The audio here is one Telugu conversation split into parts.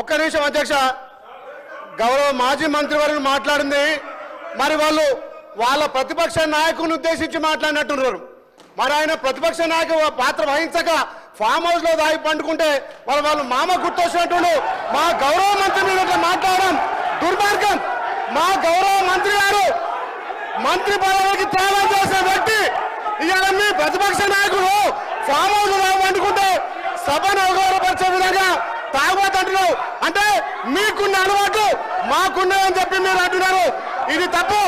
ఒక్క నిమిషం అధ్యక్ష. గౌరవ మాజీ మంత్రివర్యులు మాట్లాడింది. మరి వాళ్ళు వాళ్ళ ప్రతిపక్ష నాయకుని ఉద్దేశించి మాట్లాడినట్టున్నారు. మరి ఆయన ప్రతిపక్ష నాయకు పాత్ర వహించక ఫామ్ హౌస్లో దాగి పండుకుంటే వాళ్ళు వాళ్ళు మామ గుర్తొచ్చినట్టు మా గౌరవ మంత్రి మీద మాట్లాడడం దుర్మార్గం. మా గౌరవ మంత్రి గారు మంత్రి పదవికి త్యాగం చేసిన వ్యక్తి. ఇవాళ మీ ప్రతిపక్ష నాయకుడు ఫామ్ హౌస్లో దాగి పండుకుంటే సభను అవగౌరవపరిచే విధంగా తాగబోతుంటున్నావు. అంటే మీకున్న అలవాటు మాకున్నదని చెప్పి మీరు అంటున్నారు. ఇది తప్పు.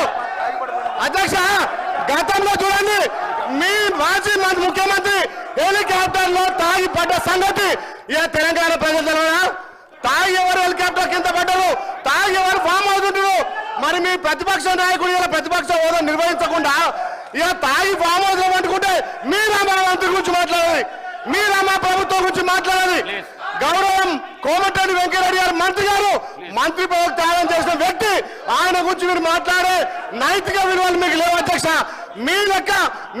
అధ్యక్ష గతంలో చూడండి మీ మాజీ మంత్రి ముఖ్యమంత్రి హెలికాప్టర్లో తాగి పడ్డ సంగతి ఇక తెలంగాణ ప్రజలు తాగి ఎవరు హెలికాప్టర్ కింద పడ్డరు? తాగి ఎవరు ఫామ్ అవుతుంటారు మరి మీ ప్రతిపక్ష నాయకుడు ఇలా ప్రతిపక్ష హోదా నిర్వహించకుండా ఇక తాగి ఫామ్ అవుతాం అనుకుంటే మీరా మా మంత్రి గురించి మాట్లాడాలి. మీరా మా ప్రభుత్వం గురించి మాట్లాడాలి. గౌరవం కోమటిరెడ్డి వెంకటరెడ్డి గారు మంత్రి గారు మంత్రి పదవి త్యాగం చేసిన వ్యక్తి ఆయన గురించి మీరు మాట్లాడే నైతిక విలువలు మీకు లేవు అధ్యక్ష. మీ లెక్క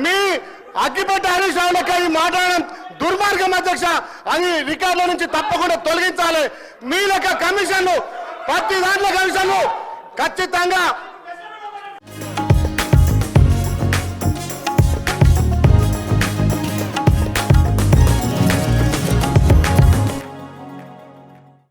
మీ అగ్గిపెట్టి హరీష్ రావు లెక్క ఈ మాట్లాడడం దుర్మార్గం అధ్యక్ష. అది రికార్డుల నుంచి తప్పకుండా తొలగించాలి. మీ లెక్క కమిషన్లు ప్రతి దాంట్లో కమిషన్లు ఖచ్చితంగా